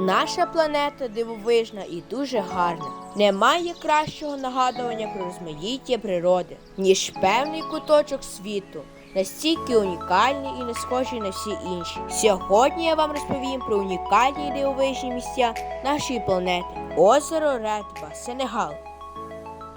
Наша планета дивовижна і дуже гарна. Немає кращого нагадування про розмаїття природи, ніж певний куточок світу, настільки унікальний і не схожий на всі інші. Сьогодні я вам розповім про унікальні і дивовижні місця нашої планети. Озеро Редба, Сенегал.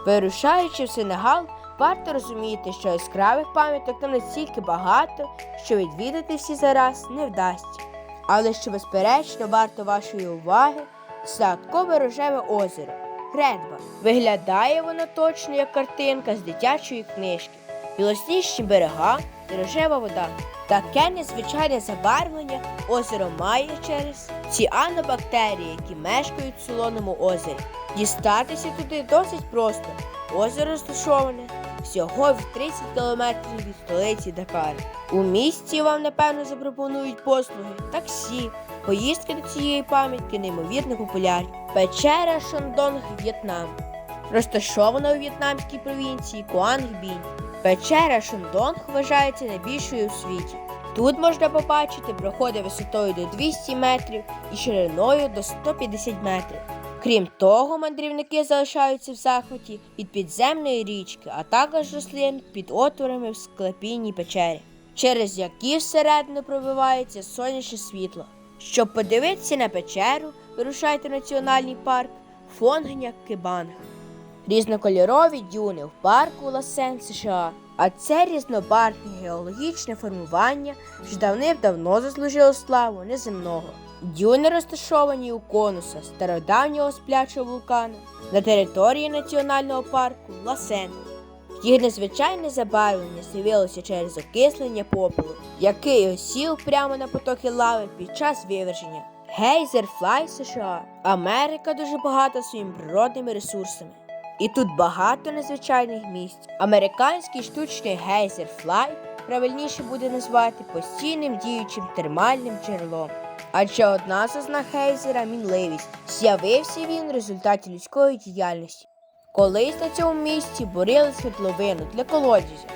Вирушаючи в Сенегал, варто розуміти, що яскравих пам'яток там настільки багато, що відвідати всі зараз не вдасться. Але що безперечно варто вашої уваги, загадкове рожеве озеро Редба. Виглядає воно точно як картинка з дитячої книжки. Білосніжні берега і рожева вода. Таке незвичайне забарвлення озеро має через ціанобактерії, які мешкають в солоному озері. Дістатися туди досить просто. Озеро розташоване всього в 30 кілометрів від столиці Дакар. У місті вам напевно запропонують послуги, таксі. Поїздки до цієї пам'ятки неймовірно популярні. Печера Шандонг, В'єтнам. Розташована у в'єтнамській провінції Куангбінь. Печера Шандонг вважається найбільшою у світі. Тут можна побачити проходи висотою до 200 метрів і шириною до 150 метрів. Крім того, мандрівники залишаються в захваті від підземної річки, а також рослин під отворами в склепінній печері, через які всередину пробивається сонячне світло. Щоб подивитися на печеру, вирушайте національний парк Фонгня Кибанг. Різнокольорові дюни в парку Ласен США. А це різнобарвне геологічне формування, що давним-давно заслужило славу неземного. Дюни розташовані у конуса стародавнього сплячого вулкану на території національного парку Ласен. Їх незвичайне забарвлення з'явилося через окислення попелу, який осів прямо на потоки лави під час виверження. Гейзер Флай США. Америка дуже багата своїми природними ресурсами. І тут багато незвичайних місць. Американський штучний гейзер Флай правильніше буде назвати постійним діючим термальним джерелом. Адже одна з ознак гейзера мінливість. З'явився він в результаті людської діяльності. Колись на цьому місці бурили світловину для колодязя,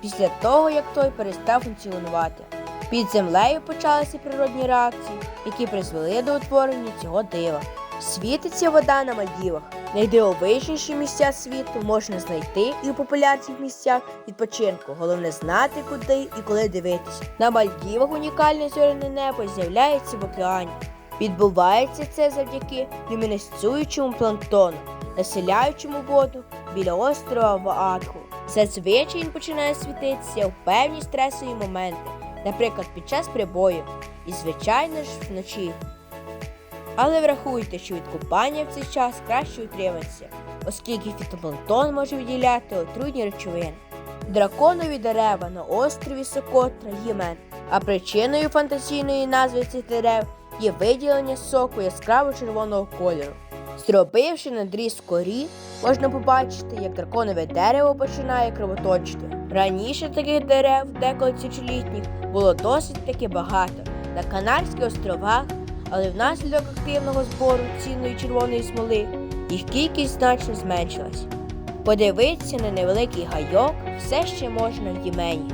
після того як той перестав функціонувати. Під землею почалися природні реакції, які призвели до утворення цього дива. Світиться вода на Мальдівах. Найдивовижніші місця світу можна знайти і у популярних місцях відпочинку. Головне знати, куди і коли дивитися. На Мальдівах унікальне зоряне небо з'являється в океані. Відбувається це завдяки люмінесцуючому планктону, населяючому воду біля острова Ваатху. Зазвичай він починає світитися в певні стресові моменти, наприклад, під час прибою, і, звичайно ж, вночі. Але врахуйте, що від купання в цей час краще утриматися, оскільки фітопланктон може виділяти отруйні речовини. Драконові дерева на острові Сокотра Ємен, а причиною фантазійної назви цих дерев є виділення соку яскраво червоного кольору. Зробивши надріз корі, можна побачити, як драконове дерево починає кровоточити. Раніше таких дерев, деколи тисячолітніх, було досить таки багато на Канарських островах, але внаслідок активного збору цінної червоної смоли їх кількість значно зменшилась. Подивитися на невеликий гайок все ще можна в Ємені.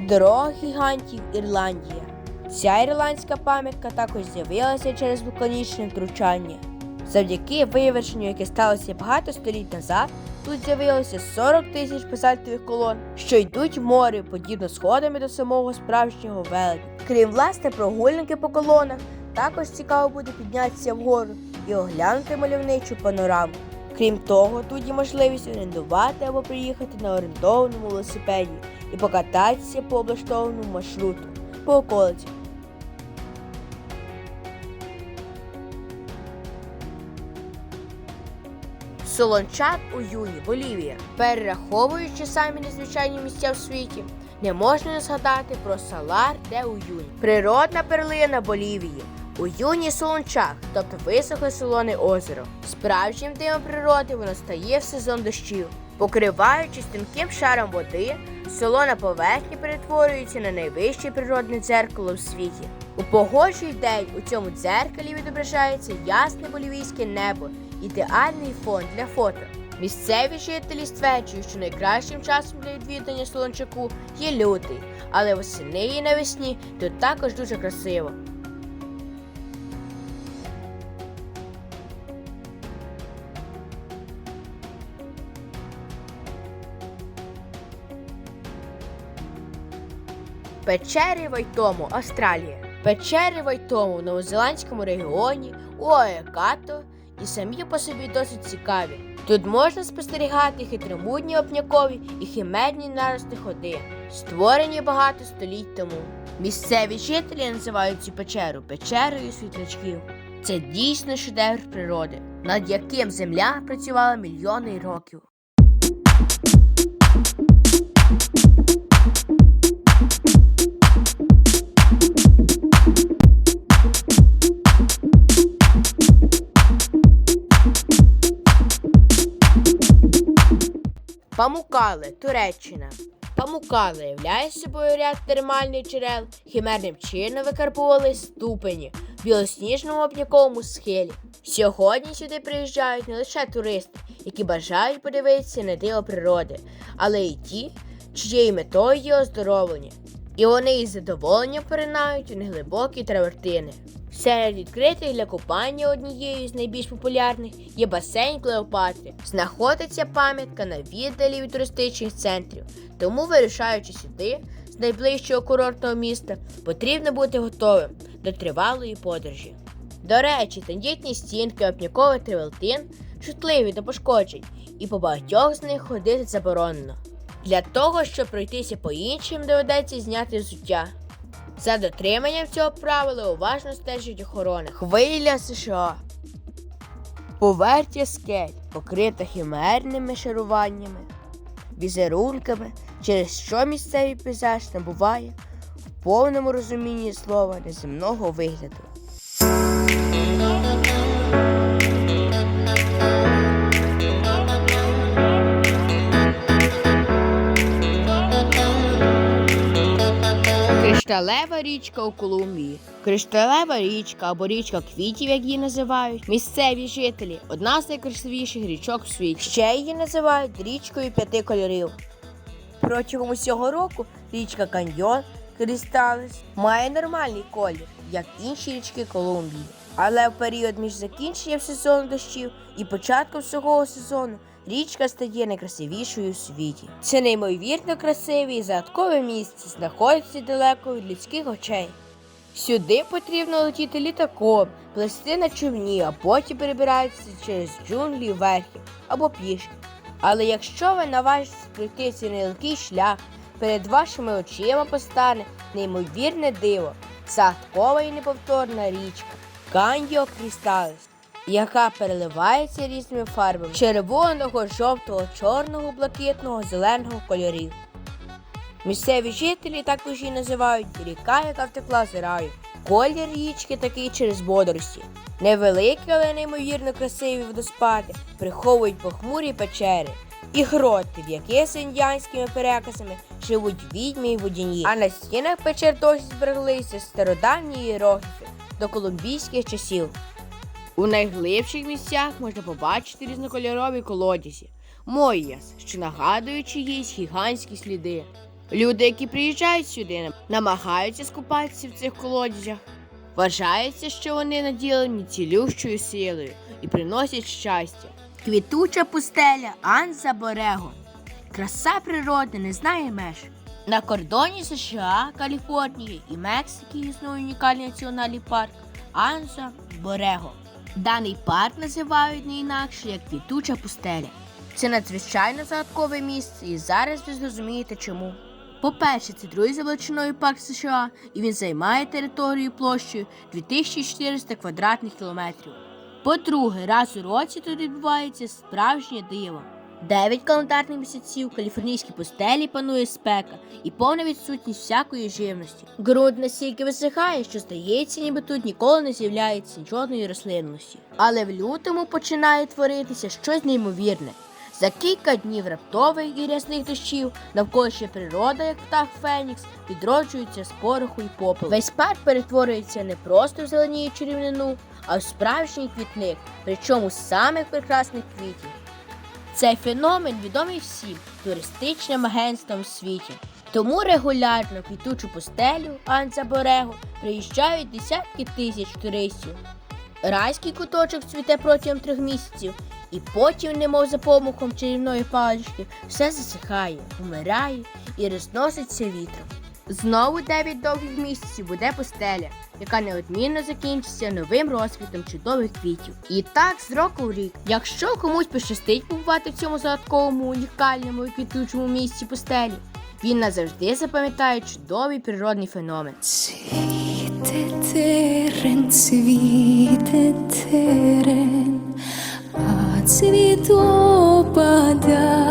Дорога гігантів Ірландія. Ця ірландська пам'ятка також з'явилася через вулканічне втручання. Завдяки вивершенню, яке сталося багато століть назад, тут з'явилося 40 тисяч базальтових колон, що йдуть море, подібно сходами до самого справжнього велетня. Крім власне прогулянки по колонах, також цікаво буде піднятися вгору і оглянути мальовничу панораму. Крім того, тут є можливість орендувати або приїхати на орендованому велосипеді і покататися по облаштованому маршруту по околиці. Солончак у Юні, Болівія. Перераховуючи самі незвичайні місця в світі, не можна не згадати про Салар де Уюнь. Природна перлина Болівії. У юні Солончак, тобто висохле солоне озеро. Справжнім дивом природи воно стає в сезон дощів. Покриваючись тонким шаром води, солона поверхня перетворюється на найвище природне дзеркало в світі. У погожий день у цьому дзеркалі відображається ясне болівійське небо, ідеальний фон для фото. Місцеві жителі стверджують, що найкращим часом для відвідання Солончаку є лютий, але восени і навесні тут також дуже красиво. Печери Вайтому, Австралія. Печери Вайтому в новозеландському регіоні Уаекато і самі по собі досить цікаві. Тут можна спостерігати хитромудні опнякові і химерні нарости ходи, створені багато століть тому. Місцеві жителі називають цю печеру печерою світлячків. Це дійсно шедевр природи, над яким земля працювала мільйони років. Памукали, Туреччина. Памукали являє собою ряд термальних джерел, хімерним чином викарбували ступені в білосніжному обняковому схилі. Сьогодні сюди приїжджають не лише туристи, які бажають подивитися на диво природи, але й ті, чиєю метою є оздоровлення. І вони із задоволенням поринають у неглибокі травертини. Серед відкритих для купання однією з найбільш популярних є басейн Клеопатри. Знаходиться пам'ятка на віддалі від туристичних центрів, тому, вирушаючи сюди з найближчого курортного міста, потрібно бути готовим до тривалої подорожі. До речі, тендітні стінки опнікових тривелтин чутливі до пошкоджень, і по багатьох з них ходити заборонено. Для того, щоб пройтися по іншим, доведеться зняти взуття. За дотриманням цього правила уважно стежить охорона. Хвиля США. Поверхня скель, покрита химерними шаруваннями, візерунками, через що місцевий пейзаж набуває в повному розумінні слова неземного вигляду. Кришталева річка у Колумбії. Кришталева річка або річка квітів, як її називають, місцеві жителі одна з найкрасивіших річок в світі. Ще її називають річкою п'яти кольорів. Протягом усього року річка Каньйон Крісталес має нормальний колір, як інші річки Колумбії. Але в період між закінченням сезону дощів і початком сухого сезону річка стає найкрасивішою у світі. Це неймовірно красиве і загадкове місце, знаходиться далеко від людських очей. Сюди потрібно летіти літаком, плести на човні, а потім перебиратися через джунглі верхи або пішки. Але якщо ви наважитесь пройти цей нелегкий шлях, перед вашими очима постане неймовірне диво, загадкова і неповторна річка Каньо Крісталес, яка переливається різними фарбами червоного, жовтого, чорного, блакитного, зеленого кольорів. Місцеві жителі також її називають ріка, яка втекла з раю. Колір річки такий через водорості. Невеликі, але неймовірно красиві водоспади приховують похмурі печери і гроти, в яких з індіанськими переказами живуть відьми і водяні. А на стінах печер досі збереглися стародавні іерогліфи до колумбійських часів. У найглибших місцях можна побачити різнокольорові колодязі, моїяс, що нагадують чиїсь гігантські сліди. Люди, які приїжджають сюди, намагаються скупатися в цих колодязях. Вважається, що вони наділені цілющою силою і приносять щастя. Квітуча пустеля Анза Борего. Краса природи не знає меж. На кордоні США, Каліфорнії і Мексики існує унікальний національний парк Анза Борего. Даний парк називають не інакше як квітуча пустеля. Це надзвичайно загадкове місце, і зараз ви зрозумієте чому. По-перше, це другий за величиною парк США, і він займає територію площею 2400 квадратних кілометрів. По-друге, раз у році тут відбувається справжнє диво. Дев'ять календарних місяців в каліфорнійській пустелі панує спека і повна відсутність всякої живності. Ґрунт настільки висихає, що здається, ніби тут ніколи не з'являється жодної рослинності. Але в лютому починає творитися щось неймовірне. За кілька днів раптових і рясних дощів навколишня природа, як птах Фенікс, відроджується з пороху й попелу. Весь парк перетворюється не просто в зеленіючу рівнину, а в справжній квітник, причому з самих прекрасних квітів. Цей феномен відомий всім туристичним агентствам у світі. Тому регулярно квітучу пустелю Анцаборегу приїжджають десятки тисяч туристів. Райський куточок цвіте протягом трьох місяців, і потім, немов за помахом чарівної палички, все засихає, умирає і розноситься вітром. Знову дев'ять довгих місяців буде пустеля, яка неодмінно закінчиться новим розквітом чудових квітів. І так з року в рік. Якщо комусь пощастить побувати в цьому загадковому унікальному і квітучому місці пустелі, він назавжди запам'ятає чудовий природний феномен. Цвіте терен, цвіте терен, а цвіт опадає.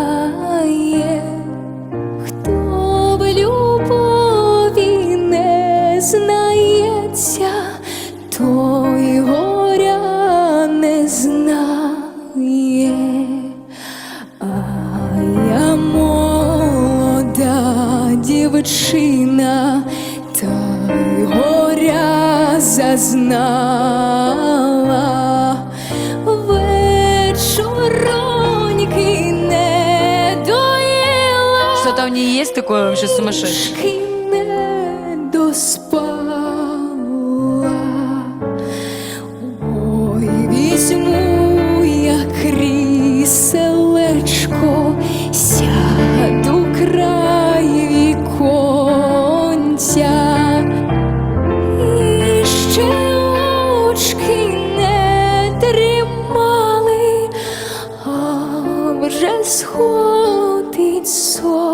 Дівчина, та й горя зазнала. Вечороньки не доїла. Что-то в ней есть такое вообще сумасшедшее. Не доспала. сходить сонце.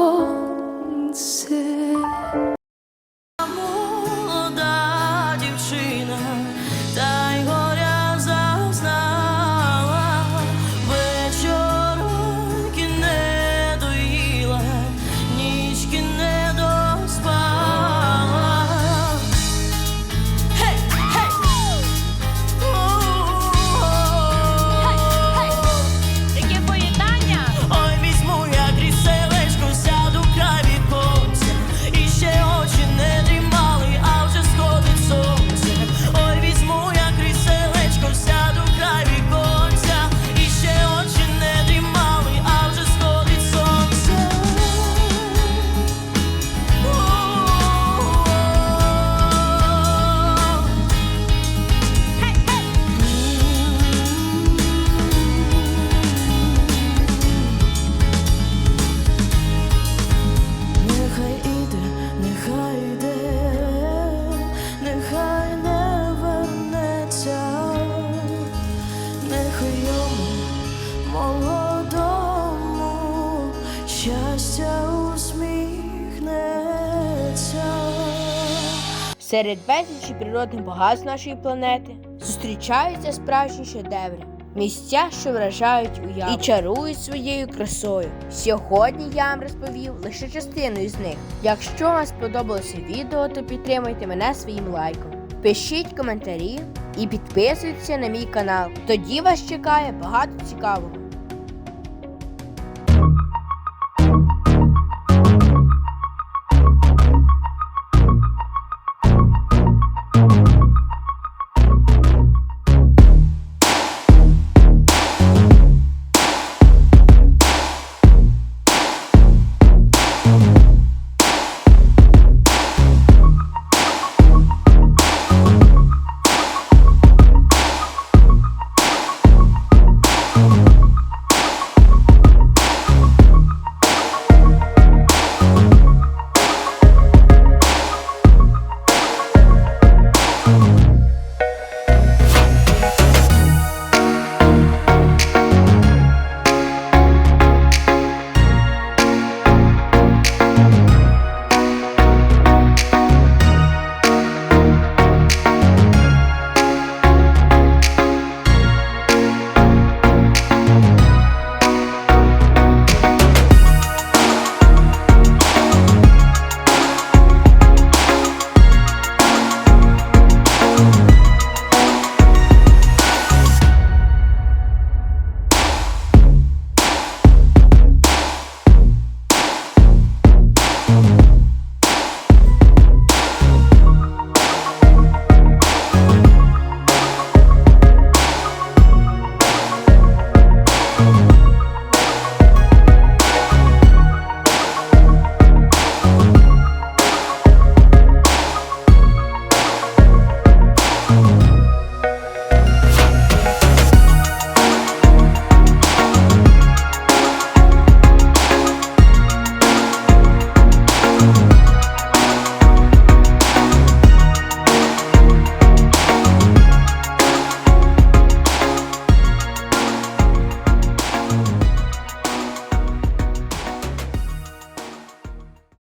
Серед безлічі природних багатств нашої планети зустрічаються справжні шедеври. Місця, що вражають уяву і чарують своєю красою. Сьогодні я вам розповів лише частину із них. Якщо вам сподобалося відео, то підтримуйте мене своїм лайком. Пишіть коментарі і підписуйтесь на мій канал. Тоді вас чекає багато цікавого.